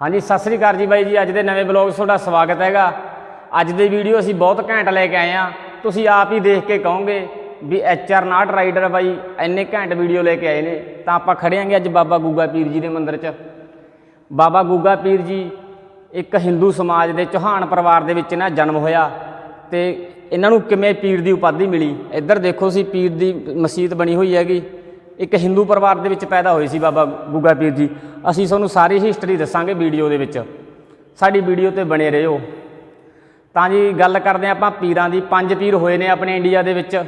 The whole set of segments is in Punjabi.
ਹਾਂਜੀ, ਸਤਿ ਸ੍ਰੀ ਅਕਾਲ ਜੀ ਬਾਈ ਜੀ। ਅੱਜ ਦੇ ਨਵੇਂ ਬਲੌਗ 'ਚ ਤੁਹਾਡਾ ਸਵਾਗਤ ਹੈਗਾ। ਅੱਜ ਦੀ ਵੀਡੀਓ ਅਸੀਂ ਬਹੁਤ ਘੈਂਟ ਲੈ ਕੇ ਆਏ ਆ ਤੁਸੀਂ ਆਪ ਹੀ ਦੇਖ ਕੇ ਕਹੋਗੇ ਵੀ ਐਚ ਆਰ ਨਾਟ ਰਾਈਡਰ ਬਾਈ, ਇੰਨੇ ਘੈਂਟ ਵੀਡੀਓ ਲੈ ਕੇ ਆਏ ਨੇ। ਤਾਂ ਆਪਾਂ ਖੜੇ ਆਂਗੇ ਅੱਜ ਬਾਬਾ ਗੁੱਗਾ ਪੀਰ ਜੀ ਦੇ ਮੰਦਿਰ 'ਚ। ਬਾਬਾ ਗੁੱਗਾ ਪੀਰ ਜੀ ਇੱਕ ਹਿੰਦੂ ਸਮਾਜ ਦੇ ਚੌਹਾਨ ਪਰਿਵਾਰ ਦੇ ਵਿੱਚ ਨਾ ਜਨਮ ਹੋਇਆ ਤੇ ਇਹਨਾਂ ਨੂੰ ਕਿਵੇਂ ਪੀਰ ਦੀ ਉਪਾਧੀ ਮਿਲੀ? ਇੱਧਰ ਦੇਖੋ ਸੀ ਪੀਰ ਦੀ ਮਸਜਿਦ ਬਣੀ ਹੋਈ ਹੈਗੀ। ਇੱਕ ਹਿੰਦੂ ਪਰਿਵਾਰ ਦੇ ਵਿੱਚ ਪੈਦਾ ਹੋਏ ਸੀ ਬਾਬਾ ਗੁੱਗਾ ਪੀਰ ਜੀ। ਅਸੀਂ ਤੁਹਾਨੂੰ ਸਾਰੀ ਹਿਸਟਰੀ ਦੱਸਾਂਗੇ ਵੀਡੀਓ ਦੇ ਵਿੱਚ। ਸਾਡੀ ਵੀਡੀਓ ਤੇ ਬਣੇ ਰਹੋ। ਤਾਂ ਜੀ ਗੱਲ ਕਰਦੇ ਹਾਂ ਆਪਾਂ ਪੀਰਾਂ ਦੀ। ਪੰਜ ਪੀਰ ਹੋਏ ਨੇ ਆਪਣੇ ਇੰਡੀਆ ਦੇ ਵਿੱਚ।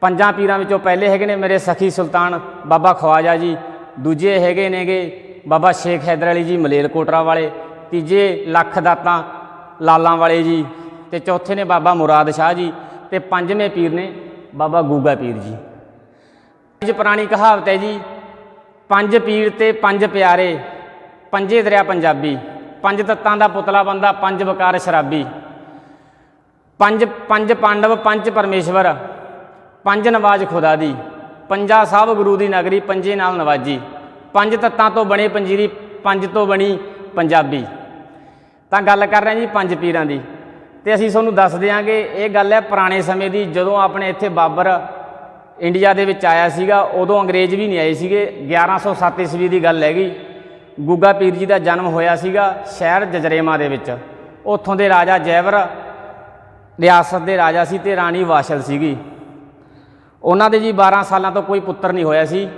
ਪੰਜਾਂ ਪੀਰਾਂ ਵਿੱਚੋਂ ਪਹਿਲੇ ਹੈਗੇ ਨੇ ਮੇਰੇ ਸਖੀ ਸੁਲਤਾਨ ਬਾਬਾ ਖਵਾਜਾ ਜੀ। ਦੂਜੇ ਹੈਗੇ ਨੇਗੇ ਬਾਬਾ ਸ਼ੇਖ ਹੈਦਰ ਅਲੀ ਜੀ ਮਲੇਰਕੋਟਰਾ ਵਾਲੇ। ਤੀਜੇ ਲੱਖ ਦਾਤਾ ਲਾਲਾਂ ਵਾਲੇ ਜੀ। ਤੇ ਚੌਥੇ ਨੇ ਬਾਬਾ ਮੁਰਾਦ ਸ਼ਾਹ ਜੀ। ਤੇ ਪੰਜਵੇਂ ਪੀਰ ਨੇ ਬਾਬਾ ਗੂਗਾ ਪੀਰ ਜੀ। ਇਹ ਪੁਰਾਣੀ ਕਹਾਵਤ ਹੈ ਜੀ, ਪੰਜ ਪੀਰ ਤੇ ਪੰਜ ਪਿਆਰੇ, ਪੰਜੇ ਦਰਿਆ ਪੰਜਾਬੀ, ਪੰਜ ਤੱਤਾਂ ਦਾ ਪੁਤਲਾ ਬੰਦਾ, ਪੰਜ ਵਕਾਰ ਸ਼ਰਾਬੀ। ਪੰਜ ਪੰਜ ਪਾਂਡਵ, ਪੰਜ ਪਰਮੇਸ਼ਵਰ, ਪੰਜ ਨਵਾਜ ਖੁਦਾ ਦੀ ਪੰਜਾ ਸਾਹਿਬ ਗੁਰੂ ਦੀ ਨਗਰੀ, ਪੰਜੇ ਨਾਲ ਨਵਾਜੀ। ਪੰਜ ਤੱਤਾਂ ਤੋਂ ਬਣੇ ਪੰਜੀਰੀ, ਪੰਜ ਤੋਂ ਬਣੀ ਪੰਜਾਬੀ। ਤਾਂ ਗੱਲ ਕਰ ਰਹੇ ਜੀ ਪੰਜ ਪੀਰਾਂ ਦੀ। ਤੇ ਅਸੀਂ ਤੁਹਾਨੂੰ ਦੱਸ ਦਿਆਂਗੇ, ਇਹ ਗੱਲ ਹੈ ਪੁਰਾਣੇ ਸਮੇਂ ਦੀ, ਜਦੋਂ ਆਪਣੇ ਇੱਥੇ ਬਾਬਰ ਇੰਡੀਆ ਦੇ ਵਿੱਚ ਆਇਆ ਸੀਗਾ, ਉਦੋਂ ਅੰਗਰੇਜ਼ ਵੀ ਨਹੀਂ ਆਏ ਸੀਗੇ 1107 ਈਸਵੀ ਦੀ ਗੱਲ ਹੈਗੀ। ਗੁੱਗਾ ਪੀਰ ਜੀ ਦਾ ਜਨਮ ਹੋਇਆ ਸੀਗਾ ਸ਼ਹਿਰ ਜਜਰੇਮਾ ਦੇ ਵਿੱਚ। ਉੱਥੋਂ ਦੇ ਰਾਜਾ ਜੈਵਰ, ਰਿਆਸਤ ਦੇ ਰਾਜਾ ਸੀ ਤੇ ਰਾਣੀ ਵਾਸ਼ਲ ਸੀਗੀ। ਉਹਨਾਂ ਦੇ ਜੀ 12 ਸਾਲਾਂ ਤੋਂ ਕੋਈ ਪੁੱਤਰ ਨਹੀਂ ਹੋਇਆ ਸੀ।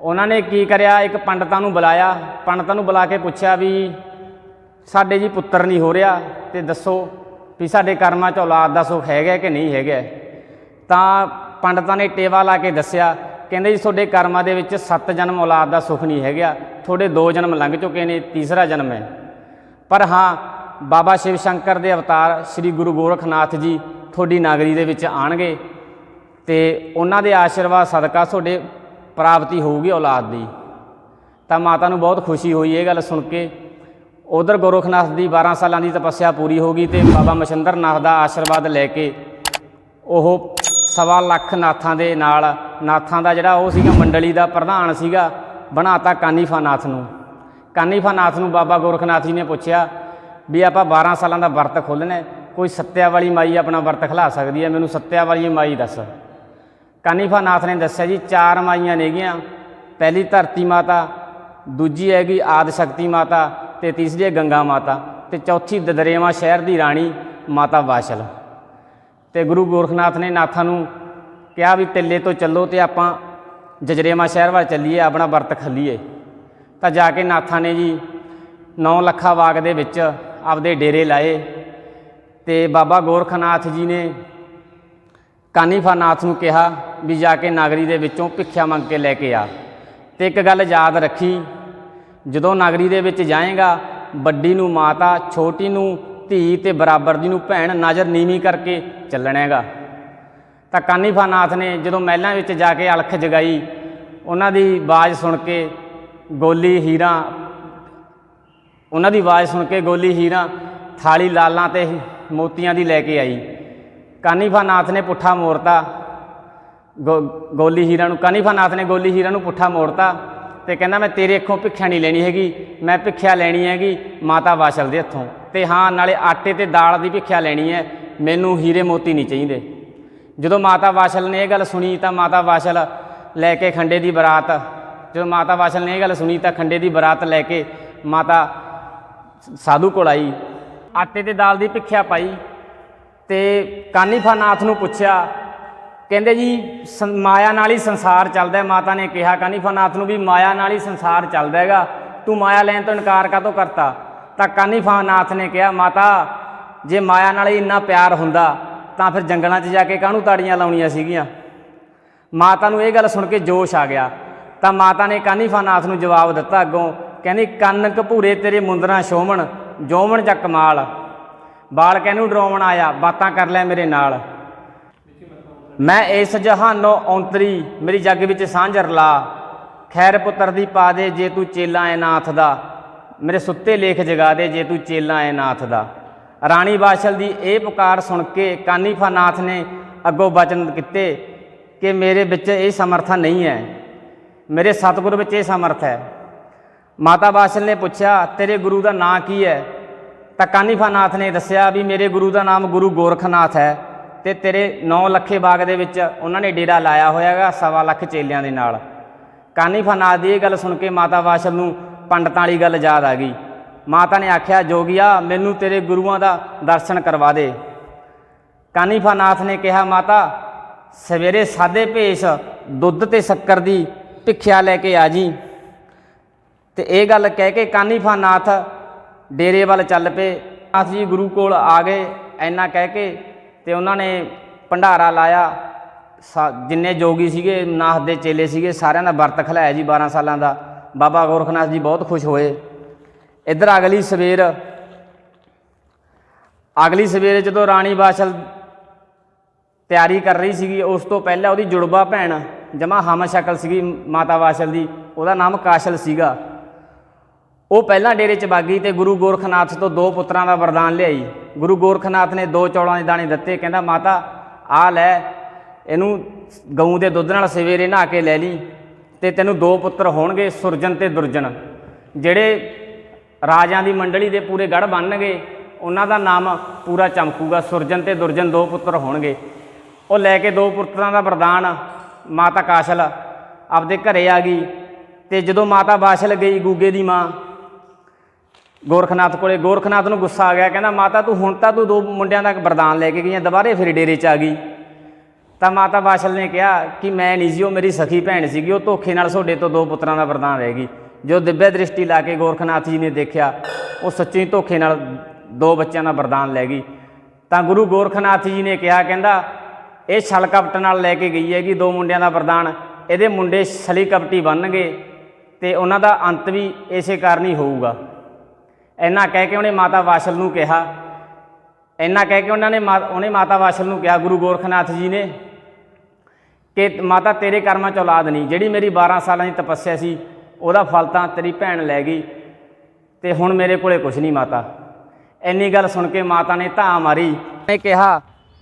ਉਹਨਾਂ ਨੇ ਕੀ ਕਰਿਆ, ਇੱਕ ਪੰਡਤਾਂ ਨੂੰ ਬੁਲਾਇਆ। ਪੰਡਤਾਂ ਨੂੰ ਬੁਲਾ ਕੇ ਪੁੱਛਿਆ ਵੀ, ਸਾਡੇ ਜੀ ਪੁੱਤਰ ਨਹੀਂ ਹੋ ਰਿਹਾ। ਤੇ ਦੱਸੋ ਵੀ ਸਾਡੇ ਕਰਮਾਂ 'ਚ ਔਲਾਦ ਦਾ ਸੁੱਖ ਹੈਗਾ ਕਿ ਨਹੀਂ ਹੈਗਾ। ਤਾਂ ਪੰਡਤਾਂ ਨੇ ਟੇਵਾ ਲਾ ਕੇ ਦੱਸਿਆ, ਕਹਿੰਦੇ ਜੀ, ਤੁਹਾਡੇ ਕਰਮਾਂ ਦੇ ਵਿੱਚ ਸੱਤ ਜਨਮ ਔਲਾਦ ਦਾ ਸੁੱਖ ਨਹੀਂ ਹੈਗਾ। ਤੁਹਾਡੇ ਦੋ ਜਨਮ ਲੰਘ ਚੁੱਕੇ ਨੇ, ਤੀਸਰਾ ਜਨਮ ਹੈ। ਪਰ ਹਾਂ, ਬਾਬਾ ਸ਼ਿਵ ਸ਼ੰਕਰ ਦੇ ਅਵਤਾਰ ਸ੍ਰੀ ਗੁਰੂ ਗੋਰਖਨਾਥ ਜੀ ਤੁਹਾਡੀ ਨਾਗਰੀ ਦੇ ਵਿੱਚ ਆਣਗੇ ਤੇ ਉਹਨਾਂ ਦੇ ਆਸ਼ੀਰਵਾਦ ਸਦਕਾ ਤੁਹਾਡੇ ਪ੍ਰਾਪਤੀ ਹੋਊਗੀ ਔਲਾਦ ਦੀ। ਤਾਂ ਮਾਤਾ ਨੂੰ ਬਹੁਤ ਖੁਸ਼ੀ ਹੋਈ ਇਹ ਗੱਲ ਸੁਣ ਕੇ। ਉਧਰ ਗੋਰਖਨਾਥ ਦੀ 12 ਸਾਲਾਂ ਦੀ ਤਪੱਸਿਆ ਪੂਰੀ ਹੋ ਗਈ ਤੇ ਬਾਬਾ ਮਛੰਦਰ ਨਾਥ ਦਾ ਆਸ਼ੀਰਵਾਦ ਲੈ ਕੇ ਉਹ ਸਵਾ ਲੱਖ ਨਾਥਾਂ ਦੇ ਨਾਲ, ਨਾਥਾਂ ਦਾ ਜਿਹੜਾ ਉਹ ਸੀਗਾ, ਮੰਡਲੀ ਦਾ ਪ੍ਰਧਾਨ ਸੀਗਾ, ਬਣਾਤਾ ਕਾਨੀਫਾ ਨਾਥ ਨੂੰ। ਕਾਨੀਫਾ ਨਾਥ ਨੂੰ ਬਾਬਾ ਗੋਰਖਨਾਥ ਜੀ ਨੇ ਪੁੱਛਿਆ ਵੀ ਆਪਾਂ 12 ਸਾਲਾਂ ਦਾ ਵਰਤ ਖੋਲ੍ਹਣਾ ਕੋਈ ਸੱਤਿਆ ਵਾਲੀ ਮਾਈ ਆਪਣਾ ਵਰਤ ਖਿਲਾ ਸਕਦੀ ਹੈ? ਮੈਨੂੰ ਸੱਤਿਆ ਵਾਲੀ ਮਾਈ ਦੱਸ। ਕਾਨੀਫਾ ਨਾਥ ਨੇ ਦੱਸਿਆ ਜੀ, ਚਾਰ ਮਾਈਆਂ ਨੇਗੀਆਂ ਪਹਿਲੀ ਧਰਤੀ ਮਾਤਾ, ਦੂਜੀ ਹੈਗੀ ਆਦ ਸ਼ਕਤੀ ਮਾਤਾ ਤੇ ਤੀਸਰੀ ਹੈ ਗੰਗਾ ਮਾਤਾ ਤੇ ਚੌਥੀ ਦਦਰੇਵਾ ਸ਼ਹਿਰ ਦੀ ਰਾਣੀ ਮਾਤਾ ਵਾਸ਼ਲ ਤੇ ਗੁਰੂ ਗੋਰਖਨਾਥ ਨੇ ਨਾਥਾਂ ਨੂੰ ਕਿਹਾ ਵੀ ਟਿੱਲੇ ਤੋਂ ਚੱਲੋ ਤੇ ਆਪਾਂ ਜਜਰੇਮਾ ਸ਼ਹਿਰ ਵੱਲ ਚੱਲੀਏ, ਆਪਣਾ ਵਰਤ ਖੱਲੀਏ। ਤਾਂ ਜਾ ਕੇ ਨਾਥਾਂ ਨੇ ਜੀ 9 ਲੱਖਾ ਬਾਗ ਦੇ ਵਿੱਚ ਆਪਦੇ ਡੇਰੇ ਲਾਏ ਤੇ ਬਾਬਾ ਗੋਰਖਨਾਥ ਜੀ ਨੇ ਕਾਨੀਫਾ ਨਾਥ ਨੂੰ ਕਿਹਾ ਵੀ ਜਾ ਕੇ ਨਾਗਰੀ ਦੇ ਵਿੱਚੋਂ ਭਿੱਖਿਆ ਮੰਗ ਕੇ ਲੈ ਕੇ ਆ। ਤੇ ਇੱਕ ਗੱਲ ਯਾਦ ਰੱਖੀ, ਜਦੋਂ ਨਾਗਰੀ ਦੇ ਵਿੱਚ ਜਾਏਗਾ, ਵੱਡੀ ਨੂੰ ਮਾਤਾ, ਛੋਟੀ ਨੂੰ ਧੀ ਤੇ ਬਰਾਬਰ ਦੀ ਨੂੰ ਭੈਣ ਨਜ਼ਰ ਨੀਵੀਂ ਕਰਕੇ ਚੱਲਣਾ ਹੈਗਾ। ਤਾਂ ਕਾਨੀਫਾ ਨਾਥ ਨੇ ਜਦੋਂ ਮਹਿਲਾਂ ਵਿੱਚ ਜਾ ਕੇ ਅਲਖ ਜਗਾਈ, ਉਹਨਾਂ ਦੀ ਆਵਾਜ਼ ਸੁਣ ਕੇ ਗੋਲੀ ਹੀਰਾ, ਉਹਨਾਂ ਦੀ ਆਵਾਜ਼ ਸੁਣ ਕੇ ਗੋਲੀ ਹੀਰਾ ਥਾਲੀ ਲਾਲਾਂ ਤੇ ਮੋਤੀਆਂ ਦੀ ਲੈ ਕੇ ਆਈ। ਕਾਨੀਫਾ ਨਾਥ ਨੇ ਪੁੱਠਾ ਮੋੜਤਾ, ਗੋ- ਗੋਲੀ ਹੀਰਾ ਨੂੰ ਕਾਨੀਫਾ ਨਾਥ ਨੇ ਗੋਲੀ ਹੀਰਾ ਨੂੰ ਪੁੱਠਾ ਮੋੜਤਾ ਤੇ ਕਹਿੰਦਾ, ਮੈਂ ਤੇਰੇ ਅੱਖੋਂ ਭਿੱਖਿਆ ਨਹੀਂ ਲੈਣੀ ਹੈਗੀ, ਮੈਂ ਭਿੱਖਿਆ ਲੈਣੀ ਹੈਗੀ, ਮਾਤਾ ਵਾਸ਼ਲ ਦੇ ਹੱਥੋਂ। ਤੇ ਹਾਂ, ਨਾਲੇ ਆਟੇ ਤੇ ਦਾਲ ਦੀ ਭਿੱਖਿਆ ਲੈਣੀ ਹੈ। ਮੈਨੂੰ ਹੀਰੇ ਮੋਤੀ ਨਹੀਂ ਚਾਹੀਦੇ। ਜਦੋਂ ਮਾਤਾ ਵਾਸ਼ਲ ਨੇ ਇਹ ਗੱਲ ਸੁਣੀ ਤਾਂ ਮਾਤਾ ਵਾਸ਼ਲ ਲੈ ਕੇ ਖੰਡੇ ਦੀ ਬਰਾਤ, ਜਦੋਂ ਮਾਤਾ ਵਾਸ਼ਲ ਨੇ ਇਹ ਗੱਲ ਸੁਣੀ ਤਾਂ ਖੰਡੇ ਦੀ ਬਰਾਤ ਲੈ ਕੇ ਮਾਤਾ ਸਾਧੂ ਕੋਲ ਆਈ। ਆਟੇ ਤੇ ਦਾਲ ਦੀ ਭਿੱਖਿਆ ਪਾਈ ਤੇ ਕਾਨੀਫਾ ਨਾਥ ਨੂੰ ਪੁੱਛਿਆ, ਕਹਿੰਦੇ ਜੀ, ਸੰ- ਮਾਇਆ ਨਾਲ ਹੀ ਸੰਸਾਰ ਚੱਲਦਾ ਮਾਤਾ ਨੇ ਕਿਹਾ ਕਾਨੀਫਾ ਨਾਥ ਨੂੰ ਵੀ ਮਾਇਆ ਨਾਲ ਹੀ ਸੰਸਾਰ ਚੱਲਦਾ ਹੈਗਾ। ਤੂੰ ਮਾਇਆ ਲੈਣ ਤੋਂ ਇਨਕਾਰ ਕਾਹਤੋਂ ਕਰਤਾ? ਤਾਂ ਕਾਨੀਫਾਨਾਥ ਨੇ ਕਿਹਾ, ਮਾਤਾ, ਜੇ ਮਾਇਆ ਨਾਲ ਹੀ ਇੰਨਾ ਪਿਆਰ ਹੁੰਦਾ, ਤਾਂ ਫਿਰ ਜੰਗਲਾਂ 'ਚ ਜਾ ਕੇ ਕਾਹਨੂੰ ਤਾੜੀਆਂ ਲਾਉਣੀਆਂ ਸੀਗੀਆਂ? ਮਾਤਾ ਨੂੰ ਇਹ ਗੱਲ ਸੁਣ ਕੇ ਜੋਸ਼ ਆ ਗਿਆ। ਤਾਂ ਮਾਤਾ ਨੇ ਕਾਨੀਫਾਨਾਥ ਨੂੰ ਜਵਾਬ ਦਿੱਤਾ ਅੱਗੋਂ, ਕਹਿੰਦੀ, ਕੰਨ ਕਪੂਰੇ ਤੇਰੇ ਮੁੰਦਰਾਂ ਸ਼ੋਮਣ, ਜੋਮਣ ਜਾਂ ਕਮਾਲ ਬਾਲ ਕਹਿਨੂੰ ਡਰਾਉਣ ਆਇਆ? ਬਾਤਾਂ ਕਰ ਲੈ ਮੇਰੇ ਨਾਲ। ਮੈਂ ਇਸ ਜਹਾਨੋਂ ਔਂਤਰੀ, ਮੇਰੀ ਜੱਗ ਵਿੱਚ ਸਾਂਝ ਰਲਾ ਖੈਰ ਪੁੱਤਰ ਦੀ ਪਾ ਦੇ ਜੇ ਤੂੰ ਚੇਲਾ ਐ ਨਾਥ ਦਾ। ਮੇਰੇ ਸੁੱਤੇ ਲੇਖ ਜਗਾ ਦੇ ਜੇ ਤੂੰ ਚੇਲਾ ਐ ਨਾਥ ਦਾ। ਰਾਣੀ ਬਾਸ਼ਲ ਦੀ ਇਹ ਪੁਕਾਰ ਸੁਣ ਕੇ ਕਾਨੀਫਾ ਨਾਥ ਨੇ ਅੱਗੋਂ ਬਚਨ ਕੀਤੇ ਕਿ ਮੇਰੇ ਵਿੱਚ ਇਹ ਸਮਰਥਾ ਨਹੀਂ ਹੈ ਮੇਰੇ ਸਤਿਗੁਰ ਵਿੱਚ ਇਹ ਸਮਰਥ ਹੈ ਮਾਤਾ ਬਾਸ਼ਲ ਨੇ ਪੁੱਛਿਆ, ਤੇਰੇ ਗੁਰੂ ਦਾ ਨਾਂ ਕੀ ਹੈ ਤਾਂ ਕਾਨੀਫਾ ਨਾਥ ਨੇ ਦੱਸਿਆ ਵੀ ਮੇਰੇ ਗੁਰੂ ਦਾ ਨਾਮ ਗੁਰੂ ਗੋਰਖਨਾਥ ਹੈ ਤੇ ਤੇਰੇ 9 ਲੱਖੇ ਬਾਗ ਦੇ ਵਿੱਚ ਉਹਨਾਂ ਨੇ ਡੇਰਾ ਲਾਇਆ ਹੋਇਆ ਹੈਗਾ ਸਵਾ ਲੱਖ ਚੇਲਿਆਂ ਦੇ ਨਾਲ। ਕਾਨੀਫਾ ਨਾਥ ਦੀ ਇਹ ਗੱਲ ਸੁਣ ਕੇ ਮਾਤਾ ਬਾਸ਼ਲ ਨੂੰ ਪੰਡਤਾਂ ਵਾਲੀ ਗੱਲ ਯਾਦ ਆ ਗਈ। ਮਾਤਾ ਨੇ ਆਖਿਆ, ਜੋਗੀਆ, ਮੈਨੂੰ ਤੇਰੇ ਗੁਰੂਆਂ ਦਾ ਦਰਸ਼ਨ ਕਰਵਾ ਦੇ। ਕਾਨੀਫਾਨਾਥ ਨੇ ਕਿਹਾ, ਮਾਤਾ, ਸਵੇਰੇ ਸਾਦੇ ਭੇਸ ਦੁੱਧ ਤੇ ਸ਼ੱਕਰ ਦੀ ਭਿੱਖਿਆ ਲੈ ਕੇ ਆ ਜੀ। ਤੇ ਇਹ ਗੱਲ ਕਹਿ ਕੇ ਕਾਨੀਫਾਨਾਥ ਡੇਰੇ ਵੱਲ ਚੱਲ ਪਏ। ਨਾਥ ਜੀ ਗੁਰੂ ਕੋਲ ਆ ਗਏ ਐਨਾ ਕਹਿ ਕੇ ਤੇ ਉਹਨਾਂ ਨੇ ਭੰਡਾਰਾ ਲਾਇਆ। ਸਾ- ਜਿੰਨੇ ਜੋਗੀ ਸੀਗੇ, ਨਾਥ ਦੇ ਚੇਲੇ ਸੀਗੇ, ਸਾਰਿਆਂ ਦਾ ਵਰਤ ਖਲਾਇਆ ਜੀ 12 ਸਾਲਾਂ ਦਾ। ਬਾਬਾ ਗੋਰਖਨਾਥ ਜੀ ਬਹੁਤ ਖੁਸ਼ ਹੋਏ। ਇੱਧਰ ਅਗਲੀ ਸਵੇਰ, ਅਗਲੀ ਸਵੇਰੇ ਜਦੋਂ ਰਾਣੀ ਬਾਸ਼ਲ ਤਿਆਰੀ ਕਰ ਰਹੀ ਸੀਗੀ, ਉਸ ਤੋਂ ਪਹਿਲਾਂ ਉਹਦੀ ਜੁੜਵਾ ਭੈਣ ਜਮਾ ਹਮ ਸ਼ਕਲ ਸੀਗੀ, ਮਾਤਾ ਬਾਸ਼ਲ ਦੀ, ਉਹਦਾ ਨਾਮ ਕਾਸ਼ਲ ਸੀਗਾ। ਉਹ ਪਹਿਲਾਂ ਡੇਰੇ 'ਚ ਬਾਗੀ ਤੇ ਗੁਰੂ ਗੋਰਖਨਾਥ ਤੋਂ ਦੋ ਪੁੱਤਰਾਂ ਦਾ ਵਰਦਾਨ ਲਿਆਈ। ਗੁਰੂ ਗੋਰਖਨਾਥ ਨੇ ਦੋ ਚੌਲਾਂ ਦੇ ਦਾਣੇ ਦਿੱਤੇ, ਕਹਿੰਦਾ, ਮਾਤਾ ਆ ਲੈ, ਇਹਨੂੰ ਗਊ ਦੇ ਦੁੱਧ ਨਾਲ ਸਵੇਰੇ ਨਹਾ ਕੇ ਲੈ ਲਈ। ਤੇ ਤੈਨੂੰ ਦੋ ਪੁੱਤਰ ਹੋਣਗੇ, ਸੁਰਜਨ ਤੇ ਦੁਰਜਨ। ਜਿਹੜੇ ਰਾਜਾਂ ਦੀ ਮੰਡਲੀ ਦੇ ਪੂਰੇ ਗੜ ਬਣਨਗੇ, ਉਹਨਾਂ ਦਾ ਨਾਮ ਪੂਰਾ ਚਮਕੂਗਾ। ਸੁਰਜਨ ਤੇ ਦੁਰਜਨ ਦੋ ਪੁੱਤਰ ਹੋਣਗੇ। ਉਹ ਲੈ ਕੇ ਦੋ ਪੁੱਤਰਾਂ ਦਾ ਵਰਦਾਨ, ਮਾਤਾ ਕਾਸ਼ਲ ਆਪਦੇ ਘਰੇ ਆ ਗਈ ਤੇ ਜਦੋਂ ਮਾਤਾ ਬਾਸ਼ਲ ਗਈ ਗੂਗੇ ਦੀ ਮਾਂ, ਗੋਰਖਨਾਥ ਕੋਲੇ, ਗੋਰਖਨਾਥ ਨੂੰ ਗੁੱਸਾ ਆ ਗਿਆ, ਕਹਿੰਦਾ, ਮਾਤਾ, ਤੂੰ ਹੁਣ ਤਾਂ ਤੂੰ ਦੋ ਮੁੰਡਿਆਂ ਦਾ ਵਰਦਾਨ ਲੈ ਕੇ ਗਈਆਂ ਆ ਦੁਬਾਰੇ ਫਿਰ ਡੇਰੇ 'ਚ ਆ ਗਈ। ਤਾਂ ਮਾਤਾ ਬਾਸ਼ਲ ਨੇ ਕਿਹਾ ਕਿ ਮੈਂ ਨਹੀਂ ਸੀ, ਉਹ ਮੇਰੀ ਸਖੀ ਭੈਣ ਸੀਗੀ, ਉਹ ਧੋਖੇ ਨਾਲ ਤੁਹਾਡੇ ਤੋਂ ਦੋ ਪੁੱਤਰਾਂ ਦਾ ਵਰਦਾਨ ਰਹਿ ਗਈ। ਜੋ ਦਿਵਿਆ ਦ੍ਰਿਸ਼ਟੀ ਲਾ ਕੇ ਗੋਰਖਨਾਥ ਜੀ ਨੇ ਦੇਖਿਆ, ਉਹ ਸੱਚੀ ਧੋਖੇ ਨਾਲ ਦੋ ਬੱਚਿਆਂ ਦਾ ਵਰਦਾਨ ਲੈ ਗਈ। ਤਾਂ ਗੁਰੂ ਗੋਰਖਨਾਥ ਜੀ ਨੇ ਕਿਹਾ, ਕਹਿੰਦਾ, ਇਹ ਛਲ ਕਪਟ ਨਾਲ ਲੈ ਕੇ ਗਈ ਹੈਗੀ ਦੋ ਮੁੰਡਿਆਂ ਦਾ ਵਰਦਾਨ, ਇਹਦੇ ਮੁੰਡੇ ਛਲੀ ਕਪਟੀ ਬਣਨਗੇ ਤੇ ਉਹਨਾਂ ਦਾ ਅੰਤ ਵੀ ਇਸੇ ਕਾਰਨ ਹੀ ਹੋਊਗਾ। ਇੰਨਾ ਕਹਿ ਕੇ ਉਹਨੇ ਮਾਤਾ ਵਾਸ਼ਲ ਨੂੰ ਕਿਹਾ, ਇੰਨਾ ਕਹਿ ਕੇ ਉਹਨਾਂ ਨੇ ਮਾ- ਉਹਨੇ ਮਾਤਾ ਵਾਸ਼ਲ ਨੂੰ ਕਿਹਾ, ਗੁਰੂ ਗੋਰਖਨਾਥ ਜੀ ਨੇ ਕਿ ਮਾਤਾ ਤੇਰੇ ਕਰਮਾਂ ਚ ਔਲਾਦ ਨਹੀਂ। ਜਿਹੜੀ ਮੇਰੀ 12 ਸਾਲਾਂ ਦੀ ਤਪੱਸਿਆ ਸੀ, ਉਹਦਾ ਫਲ ਤਾਂ ਤੇਰੀ ਭੈਣ ਲੈ ਗਈ। ਤੇ ਹੁਣ ਮੇਰੇ ਕੋਲੇ ਕੁਝ ਨਹੀਂ ਮਾਤਾ। ਇੰਨੀ ਗੱਲ ਸੁਣ ਕੇ ਮਾਤਾ ਨੇ ਧਾ ਮਾਰੀ। ਨੇ ਕਿਹਾ,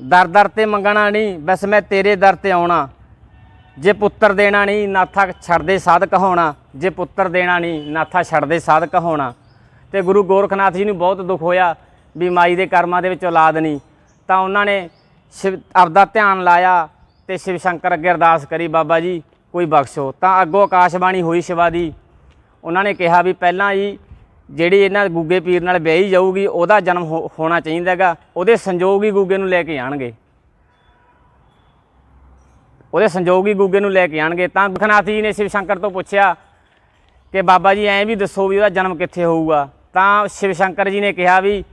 ਦਰ ਦਰ ਤੇ ਮੰਗਣਾ ਨਹੀਂ, ਬਸ ਮੈਂ ਤੇਰੇ ਦਰ ਤੇ ਆਉਣਾ। ਜੇ ਪੁੱਤਰ ਦੇਣਾ ਨਹੀਂ, ਨਾਥਾ ਛੱਡਦੇ ਸਾਧ ਕਹਾਉਣਾ ਜੇ ਪੁੱਤਰ ਦੇਣਾ ਨਹੀਂ, ਨਾਥਾ ਛੱਡਦੇ ਸਾਧ ਕਹਾਉਣਾ ਤੇ ਗੁਰੂ ਗੋਰਖਨਾਥ ਜੀ ਨੂੰ ਬਹੁਤ ਦੁੱਖ ਹੋਇਆ ਵੀ ਮਾਈ ਦੇ ਕਰਮਾਂ ਦੇ ਵਿੱਚ ਔਲਾਦ ਨਹੀਂ। ਤਾਂ ਉਹਨਾਂ ਨੇ ਸ਼ਿਵ, ਆਪਦਾ ਧਿਆਨ ਲਾਇਆ। ਤੇ ਸ਼ਿਵ ਸ਼ੰਕਰ ਅੱਗੇ ਅਰਦਾਸ ਕਰੀ, ਬਾਬਾ ਜੀ, ਕੋਈ ਬਖਸ਼ੋ। ਤਾਂ ਅੱਗੋਂ ਆਕਾਸ਼ਬਾਣੀ ਹੋਈ ਸ਼ਿਵਾ ਦੀ। ਉਹਨਾਂ ਨੇ ਕਿਹਾ ਵੀ ਪਹਿਲਾਂ ਹੀ ਜਿਹੜੀ ਇਹਨਾਂ ਗੁੱਗੇ ਪੀਰ ਨਾਲ ਵਿਆਹੀ ਜਾਊਗੀ, ਉਹਦਾ ਜਨਮ ਹੋ- ਹੋਣਾ ਚਾਹੀਦਾ ਹੈਗਾ। ਉਹਦੇ ਸੰਜੋਗ ਹੀ ਗੁੱਗੇ ਨੂੰ ਲੈ ਕੇ ਆਣਗੇ। ਉਹਦੇ ਸੰਜੋਗ ਹੀ ਗੁੱਗੇ ਨੂੰ ਲੈ ਕੇ ਆਣਗੇ। ਤਾਂ ਗੁਖਨਾਥ ਜੀ ਨੇ ਸ਼ਿਵ ਸ਼ੰਕਰ ਤੋਂ ਪੁੱਛਿਆ ਕਿ ਬਾਬਾ ਜੀ, ਐਂ ਵੀ ਦੱਸੋ ਵੀ ਉਹਦਾ ਜਨਮ ਕਿੱਥੇ ਹੋਊਗਾ? ਤਾਂ ਸ਼ਿਵ ਸ਼ੰਕਰ ਜੀ ਨੇ ਕਿਹਾ ਵੀ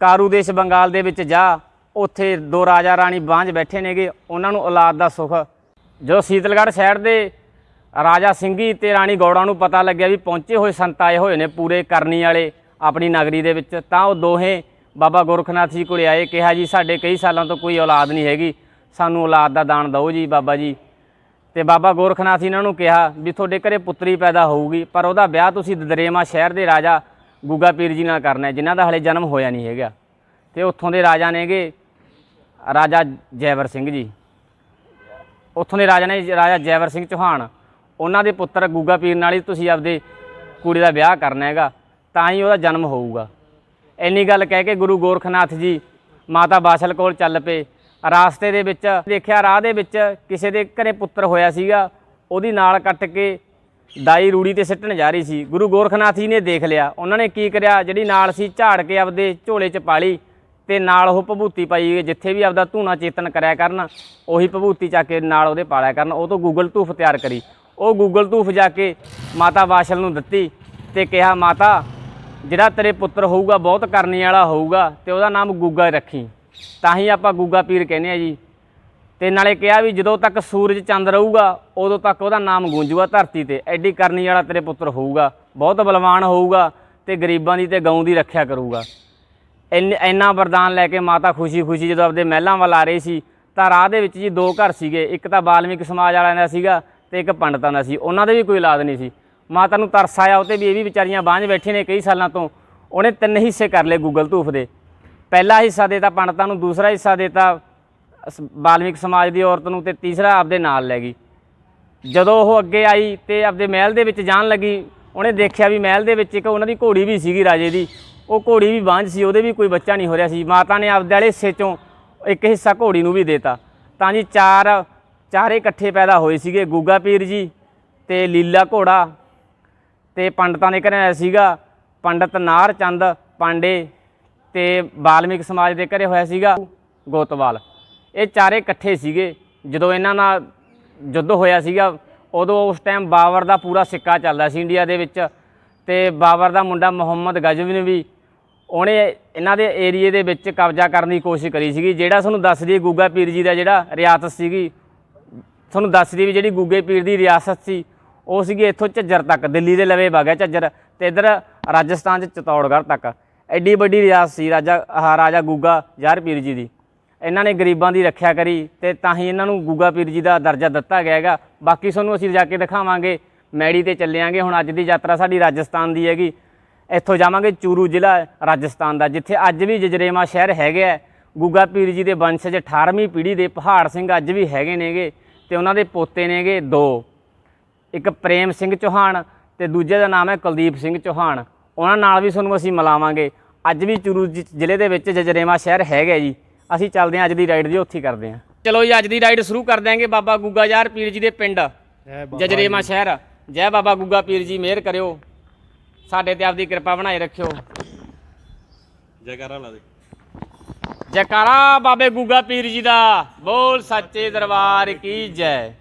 ਕਾਰੂ ਦੇਸ਼ ਬੰਗਾਲ ਦੇ ਵਿੱਚ ਜਾ। ਉੱਥੇ ਦੋ ਰਾਜਾ ਰਾਣੀ ਬਾਂਝ ਬੈਠੇ ਨੇਗੇ, ਉਹਨਾਂ ਨੂੰ ਔਲਾਦ ਦਾ ਸੁਖ। ਜਦੋਂ ਸੀਤਲਗੜ੍ਹ ਸ਼ਹਿਰ ਦੇ ਰਾਜਾ ਸਿੰਘੀ ਤੇ ਰਾਣੀ ਗੌੜਾ ਨੂੰ ਪਤਾ ਲੱਗਿਆ ਵੀ ਪਹੁੰਚੇ ਹੋਏ ਸੰਤ ਆਏ ਹੋਏ ਨੇ ਪੂਰੇ ਕਰਨੀ ਵਾਲੇ ਆਪਣੀ ਨਗਰੀ ਦੇ ਵਿੱਚ, ਤਾਂ ਉਹ ਦੋਹੇ ਬਾਬਾ ਗੋਰਖਨਾਥ ਜੀ ਕੋਲੇ ਆਏ, ਕਿਹਾ, ਜੀ, ਸਾਡੇ ਕਈ ਸਾਲਾਂ ਤੋਂ ਕੋਈ ਔਲਾਦ ਨਹੀਂ ਹੈਗੀ। ਸਾਨੂੰ ਔਲਾਦ ਦਾ ਦਾਨ ਦਿਓ ਜੀ ਬਾਬਾ ਜੀ। ਤੇ ਬਾਬਾ ਗੋਰਖਨਾਥ ਜੀ ਇਹਨਾਂ ਨੂੰ ਕਿਹਾ ਵੀ ਤੁਹਾਡੇ ਘਰੇ ਪੁੱਤਰੀ ਪੈਦਾ ਹੋਊਗੀ, ਪਰ ਉਹਦਾ ਵਿਆਹ ਤੁਸੀਂ ਦਦਰੇਮਾ ਸ਼ਹਿਰ ਦੇ ਰਾਜਾ ਗੁੱਗਾ ਪੀਰ ਜੀ ਨਾਲ ਕਰਨਾ ਹੈ, ਜਿਨ੍ਹਾਂ ਦਾ ਹਲੇ ਜਨਮ ਹੋਇਆ ਨਹੀਂ ਹੈਗਾ। ਤੇ ਉੱਥੋਂ ਦੇ ਰਾਜਾ ਨੇਗੇ ਰਾਜਾ ਜੈਵਰ ਸਿੰਘ ਜੀ। ਉੱਥੋਂ ਦੇ ਰਾਜਾ ਨੇ ਰਾਜਾ ਜੈਵਰ ਸਿੰਘ ਚੌਹਾਨ, ਉਹਨਾਂ ਦੇ ਪੁੱਤਰ ਗੁੱਗਾ ਪੀਰ ਨਾਲ ਹੀ ਤੁਸੀਂ ਆਪਦੇ ਕੁੜੀ ਦਾ ਵਿਆਹ ਕਰਨਾ ਹੈਗਾ, ਤਾਂ ਹੀ ਉਹਦਾ ਜਨਮ ਹੋਊਗਾ। ਇੰਨੀ ਗੱਲ ਕਹਿ ਕੇ ਗੁਰੂ ਗੋਰਖਨਾਥ ਜੀ ਮਾਤਾ ਬਾਸ਼ਲ ਕੋਲ ਚੱਲ ਪਏ। ਰਾਸਤੇ ਦੇ ਵਿੱਚ ਦੇਖਿਆ, ਰਾਹ ਦੇ ਵਿੱਚ ਕਿਸੇ ਦੇ ਘਰੇ ਪੁੱਤਰ ਹੋਇਆ ਸੀਗਾ, ਉਹਦੀ ਨਾਲ ਕੱਟ ਕੇ ਦਾਈ ਰੂੜੀ ਤੇ ਸਿੱਟਣ ਜਾ ਰਹੀ ਸੀ। ਗੁਰੂ ਗੋਰਖਨਾਥ ਜੀ ਨੇ ਦੇਖ ਲਿਆ। ਉਹਨਾਂ ਨੇ ਕੀ ਕਰਿਆ? ਜਿਹੜੀ ਨਾਲ ਸੀ ਝਾੜ ਕੇ ਆਪਦੇ ਝੋਲੇ 'ਚ ਪਾਲੀ ਤੇ ਨਾਲ ਉਹ ਭਭੂਤੀ ਪਾਈ ਜਿੱਥੇ ਵੀ ਆਪਦਾ ਧੂਣਾ ਚੇਤਨ ਕਰਿਆ ਕਰਨ, ਉਹੀ ਭਭੂਤੀ ਚੱਕ ਕੇ ਨਾਲ ਉਹਦੇ ਪਾਲਿਆ ਕਰਨ। ਉਹ ਤੋਂ ਗੂਗਲ ਧੂਫ ਤਿਆਰ ਕਰੀ। ਉਹ ਗੂਗਲ ਧੂਫ ਜਾ ਕੇ ਮਾਤਾ ਵਾਸ਼ਲ ਨੂੰ ਦਿੱਤੀ ਤੇ ਕਿਹਾ, ਮਾਤਾ, ਜਿਹੜਾ ਤੇਰੇ ਪੁੱਤਰ ਹੋਊਗਾ, ਬਹੁਤ ਕਰਨੀ ਵਾਲਾ ਹੋਊਗਾ ਤੇ ਉਹਦਾ ਨਾਮ ਗੂਗਾ ਰੱਖੀ। ਤਾਂ ਹੀ ਆਪਾਂ ਗੂਗਾ ਪੀਰ ਕਹਿੰਦੇ ਆ ਜੀ। ਤੇ ਨਾਲੇ ਕਿਹਾ ਵੀ ਜਦੋਂ ਤੱਕ ਸੂਰਜ ਚੰਦ ਰਹੂਗਾ, ਉਦੋਂ ਤੱਕ ਉਹਦਾ ਨਾਮ ਗੂੰਜੂਗਾ ਧਰਤੀ ਤੇ। ਐਡੀ ਕਰਨੀ ਵਾਲਾ ਤੇਰੇ ਪੁੱਤਰ ਹੋਊਗਾ, ਬਹੁਤ ਬਲਵਾਨ ਹੋਊਗਾ ਤੇ ਗਰੀਬਾਂ ਦੀ ਤੇ ਗਊ ਦੀ ਰੱਖਿਆ ਕਰੂਗਾ। ਇੰਨ- ਇੰਨਾ ਵਰਦਾਨ ਲੈ ਕੇ ਮਾਤਾ ਖੁਸ਼ੀ-ਖੁਸ਼ੀ ਜਦੋਂ ਆਪਦੇ ਮਹਿਲਾਂ ਵੱਲ ਆ ਰਹੀ ਸੀ, ਤਾਂ ਰਾਹ ਦੇ ਵਿੱਚ ਜੀ ਦੋ ਘਰ ਸੀਗੇ, ਇੱਕ ਤਾਂ ਬਾਲਮਿਕ ਸਮਾਜ ਵਾਲਿਆਂ ਦਾ ਸੀਗਾ ਤੇ ਇੱਕ ਪੰਡਤਾਂ ਦਾ ਸੀ, ਉਹਨਾਂ ਦੇ ਵੀ ਕੋਈ ਔਲਾਦ ਨਹੀਂ ਸੀ। ਮਾਤਾ ਨੂੰ ਤਰਸ ਆਇਆ, ਉਹ ਤੇ ਵੀ ਇਹ ਵੀ ਵਿਚਾਰੀਆਂ ਬਾਂਝ ਬੈਠੇ ਨੇ ਕਈ ਸਾਲਾਂ ਤੋਂ, ਉਹਨੇ ਤਿੰਨ ਹਿੱਸੇ ਕਰ ਲਏ ਗੂਗਲ ਧੂਫ ਦੇ। ਪਹਿਲਾ ਹਿੱਸਾ ਦੇਤਾ ਪੰਡਤਾਂ ਨੂੰ, ਦੂਸਰਾ ਹਿੱਸਾ ਦੇਤਾ ਸ- ਬਾਲਮਿਕ ਸਮਾਜ ਦੀ ਔਰਤ ਨੂੰ ਤੇ ਤੀਸਰਾ ਆਪਦੇ ਨਾਲ ਲੈ ਗਈ। ਜਦੋਂ ਉਹ ਅੱਗੇ ਆਈ ਤੇ ਆਪਦੇ ਮਹਿਲ ਦੇ ਵਿੱਚ ਜਾਣ ਲੱਗੀ, ਉਹਨੇ ਦੇਖਿਆ ਵੀ ਮਹਿਲ ਦੇ ਵਿੱਚ ਇੱਕ ਉਹਨਾਂ ਦੀ ਘੋੜੀ ਵੀ ਸੀਗੀ ਰਾਜੇ ਦੀ ਉਹ ਘੋੜੀ ਵੀ ਬਾਂਝ ਸੀ, ਉਹਦੇ ਵੀ ਕੋਈ ਬੱਚਾ ਨਹੀਂ ਹੋ ਰਿਹਾ ਸੀ। ਮਾਤਾ ਨੇ ਆਪਦੇ ਵਾਲੇ ਹਿੱਸੇ ਚੋਂ ਇੱਕ ਹਿੱਸਾ ਘੋੜੀ ਨੂੰ ਵੀ ਦੇਤਾ। ਤਾਂ ਜੀ ਚਾਰ, ਚਾਰੇ ਇਕੱਠੇ ਪੈਦਾ ਹੋਏ ਸੀਗੇ, ਗੂਗਾ ਪੀਰ ਜੀ ਤੇ ਲੀਲਾ ਘੋੜਾ ਤੇ ਪੰਡਤਾਂ ਦੇ ਘਰੇ ਆਇਆ ਸੀਗਾ, ਪੰਡਤ ਨਾਰ ਚੰਦ ਪਾਂਡੇ ਤੇ ਬਾਲਮਿਕ ਸਮਾਜ ਦੇ ਘਰੇ ਹੋਇਆ ਸੀਗਾ ਗੋਤਵਾਲ। ਇਹ ਚਾਰੇ ਇਕੱਠੇ ਸੀਗੇ। ਜਦੋਂ ਇਹਨਾਂ ਨਾਲ ਯੁੱਧ ਹੋਇਆ ਸੀਗਾ, ਉਦੋਂ ਉਸ ਟਾਈਮ ਬਾਬਰ ਦਾ ਪੂਰਾ ਸਿੱਕਾ ਚੱਲਦਾ ਸੀ ਇੰਡੀਆ ਦੇ ਵਿੱਚ ਤੇ ਬਾਬਰ ਦਾ ਮੁੰਡਾ ਮੁਹੰਮਦ ਗਜਵੀ ਨੇ ਵੀ ਉਹਨੇ ਇਹਨਾਂ ਦੇ ਏਰੀਏ ਦੇ ਵਿੱਚ ਕਬਜ਼ਾ ਕਰਨ ਦੀ ਕੋਸ਼ਿਸ਼ ਕਰੀ ਸੀਗੀ। ਜਿਹੜਾ ਤੁਹਾਨੂੰ ਦੱਸ ਦਈਏ ਗੂਗਾ ਪੀਰ ਜੀ ਦਾ ਜਿਹੜਾ ਰਿਆਸਤ ਸੀਗੀ, ਤੁਹਾਨੂੰ ਦੱਸ ਦਈਏ ਵੀ ਜਿਹੜੀ ਗੂਗੇ ਪੀਰ ਦੀ ਰਿਆਸਤ ਸੀ, ਉਹ ਸੀਗੀ ਇੱਥੋਂ ਝੱਜਰ ਤੱਕ, ਦਿੱਲੀ ਦੇ ਲਵੇ ਵਗਿਆ ਝੱਜਰ ਤੇ ਇਧਰ ਰਾਜਸਥਾਨ ਚ ਚਤੌੜਗੜ੍ਹ ਤੱਕ। ਐਡੀ ਵੱਡੀ ਰਿਆਸਤ ਸੀ ਰਾਜਾ, ਆਹ ਰਾਜਾ ਗੂਗਾ ਯਾਰ ਪੀਰ ਜੀ ਦੀ। ਇਹਨਾਂ ਨੇ ਗਰੀਬਾਂ ਦੀ ਰੱਖਿਆ ਕਰੀ ਤੇ ਤਾਂ ਹੀ ਇਹਨਾਂ ਨੂੰ ਗੂਗਾ ਪੀਰ ਜੀ ਦਾ ਦਰਜਾ ਦਿੱਤਾ ਗਿਆ ਹੈਗਾ। ਬਾਕੀ ਤੁਹਾਨੂੰ ਅਸੀਂ ਜਾ ਕੇ ਦਿਖਾਵਾਂਗੇ, ਮੈੜੀ ਤੇ ਚੱਲਿਆਂਗੇ। ਹੁਣ ਅੱਜ ਦੀ ਯਾਤਰਾ ਸਾਡੀ ਰਾਜਸਥਾਨ ਦੀ ਹੈਗੀ। ਇੱਥੋਂ ਜਾਵਾਂਗੇ ਚੂਰੂ ਜ਼ਿਲ੍ਹਾ ਰਾਜਸਥਾਨ ਦਾ ਜਿੱਥੇ ਅੱਜ ਵੀ ਜਜਰੇਮਾ ਸ਼ਹਿਰ ਹੈਗਾ ਹੈ। ਗੁੱਗਾ ਪੀਰ ਜੀ ਦੇ ਵੰਸ਼ਜ 18ਵੀਂ ਪੀੜ੍ਹੀ ਦੇ ਪਹਾੜ ਸਿੰਘ ਅੱਜ ਵੀ ਹੈਗੇ ਨੇਗੇ ਤੇ ਉਹਨਾਂ ਦੇ ਪੋਤੇ ਨੇਗੇ ਦੋ। ਇੱਕ ਪ੍ਰੇਮ ਸਿੰਘ ਚੌਹਾਨ ਤੇ ਦੂਜੇ ਦਾ ਨਾਮ ਹੈ ਕੁਲਦੀਪ ਸਿੰਘ ਚੌਹਾਨ। ਉਹਨਾਂ ਨਾਲ ਵੀ ਤੁਹਾਨੂੰ ਅਸੀਂ ਮਿਲਾਵਾਂਗੇ। ਅੱਜ ਵੀ ਚੂਰੂ ਜ਼ਿਲ੍ਹੇ ਦੇ ਵਿੱਚ ਜਜਰੇਮਾ ਸ਼ਹਿਰ ਹੈਗਾ ਜੀ। ਅਸੀਂ ਚੱਲਦੇ ਹਾਂ ਅੱਜ ਦੀ ਰਾਈਡ ਜੀ ਉੱਥੇ ਕਰਦੇ ਹਾਂ। ਚਲੋ ਜੀ ਅੱਜ ਦੀ ਰਾਈਡ ਸ਼ੁਰੂ ਕਰ ਦਿਆਂਗੇ ਬਾਬਾ ਗੁੱਗਾ ਯਾਰ ਪੀਰ ਜੀ ਦੇ ਪਿੰਡ ਜਜਰੇਮਾ ਸ਼ਹਿਰ। ਜੈ ਬਾਬਾ ਗੁੱਗਾ ਪੀਰ ਜੀ ਮਿਹਰ ਕਰਿਓ। ਸਾਡੇ ਤੇ ਆਪਦੀ ਕਿਰਪਾ ਬਣਾਏ ਰੱਖਿਓ। ਜੈਕਾਰਾ ਲਾ ਦੇ। ਜੈਕਾਰਾ ਬਾਬੇ ਗੁੱਗਾ ਪੀਰ ਜੀ ਦਾ। ਬੋਲ ਸੱਚੇ ਦਰਬਾਰ ਕੀ ਜੈ।